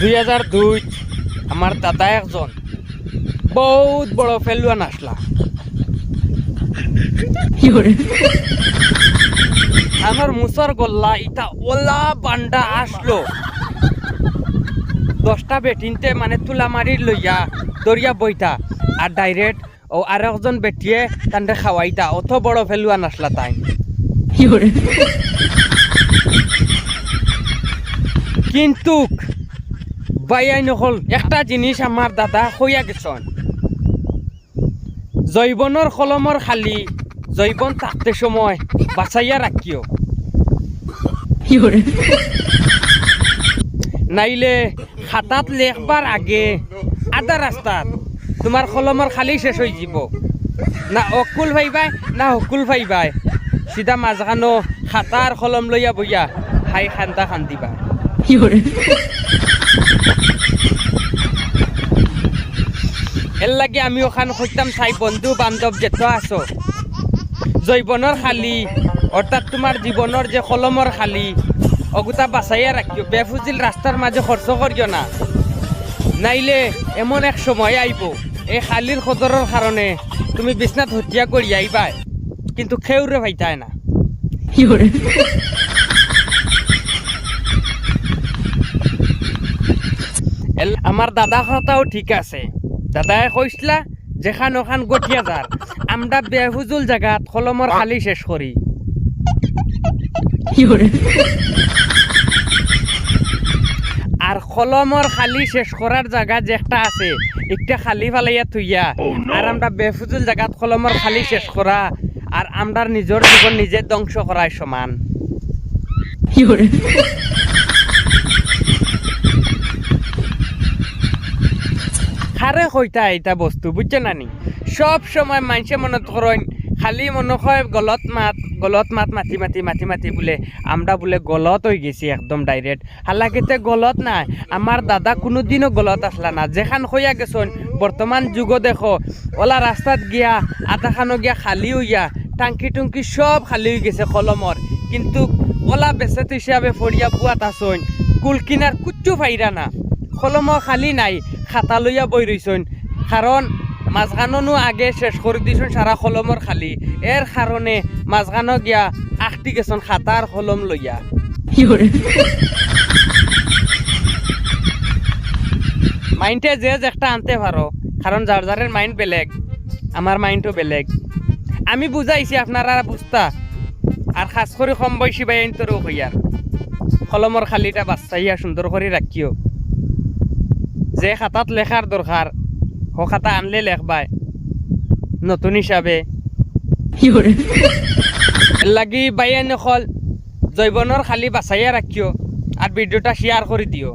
দুই হাজার দুই আমার দাদা একজন বহুত বড় ফেলুয়ান আসলা আমার মুসর গল্লা ইটা ওলা বান্ডা আসলো দশটা বেটিনতে মানে তুলা মারি লইয়া দরিয়া বইতা আর ডাইরেক্ট ও আর একজন বেটিয়ে তান্ডে খাওয়াইতা অত বড় ফেলুয়ান আসলা তাই। কিন্তু বাইয়াই নকল একটা জিনিস আমার দাদা হইয়া গেছন জৈবনের কলমর খালি জৈবন থাকতে সময় বাঁচাইয়া রাখিও নাইলে খাতাত লেখবার আগে আধা রাস্তাত তোমার কলমর খালি শেষ হয়ে যাব না অকুল ভাইবাই না হকুল ভাইবাই। সিধা মাঝখানো খাতার কলম লইয়া বইয়া হাই খান্দা খান্দিবা। এর লাগে আমি ওখান খুঁজতাম চাই বন্ধু বান্ধব যেত আছো। জৈবনের খালি অর্থাৎ তোমার জীবনের যে কলমর খালি অগুতা বাঁচাইয়া রাখিও বেফুজিল রাস্তার মাঝে খরচ করিও না। নাইলে এমন এক সময় আইব এই খালির খদরের কারণে তুমি বিছনাত হত্যা করি আইবা কিন্তু খেউরে ভাইতায় না। আমার দাদা কথাও ঠিক আছে। দাদাই কইসলা যেখান ওখান গটিয়া যার আমরা বেহুজুল জায়গাত কলমর খালি শেষ করি আর কলমর খালি শেষ করার জায়গা যে একটা আছে একটা খালি ফালাইয়া থইয়া। আর আমরা বেফুজুল জায়গাত কলমর খালি শেষ করা আর আমরা নিজের জীবন নিজে ধ্বংস করার সমান। খারে কইতা এটা বস্তু বুঝছে নানি সব সময় মানুষে মনত করেন খালি মনে হয় গলত মাত গলত মাত মাতি মাতি মাতি মাতি বোলে আমরা বোলে গলত হয়ে গেছি একদম ডাইরেক্ট হালাকিতে গলত নাই আমার দাদা কোনোদিনও গলত আসলা না। যেখান হইয়া গেছন বর্তমান যুগ দেখো ওলা রাস্তাত গিয়া, আধাখানো গিয়া খালি হইয়া টাঙ্কি টুঙ্কি সব খালি হয়ে গেছে কলমর কিন্তু ওলা বেচেত হিসাবে ফরিয়া বুয়াত আসন কুল কিনার কুচ্ছু ফাইরা না। কলম খালি নাই খাতা লইয়া বই রইছন কারণ মাঝখানো আগে শেষ করে দিছন সারা কলমর খালি। এর কারণে মাঝখানো গিয়া আখটি গেছন খাতার কলম লইয়া। মাইন্ডে যে একটা আনতে পারো কারণ যার যারের মাইন্ড বেলেগ আমার মাইন্ডও বেলেগ। আমি বুঝাইছি আপনারা বুঝতা আর খাস করে কম বয়সী বাইন তোরও হইয়ার কলমর খালিটা বাচ্চাইয়া সুন্দর করে রাখিও যে খাতাত লেখার দরকার হ খাতা আনলে লেখবাই নতুন হিসাবে লাগি বাইয়া নকল জৈবনের খালি বাছাইয়া রাখিও আর ভিডিওটা শেয়ার করে দিও।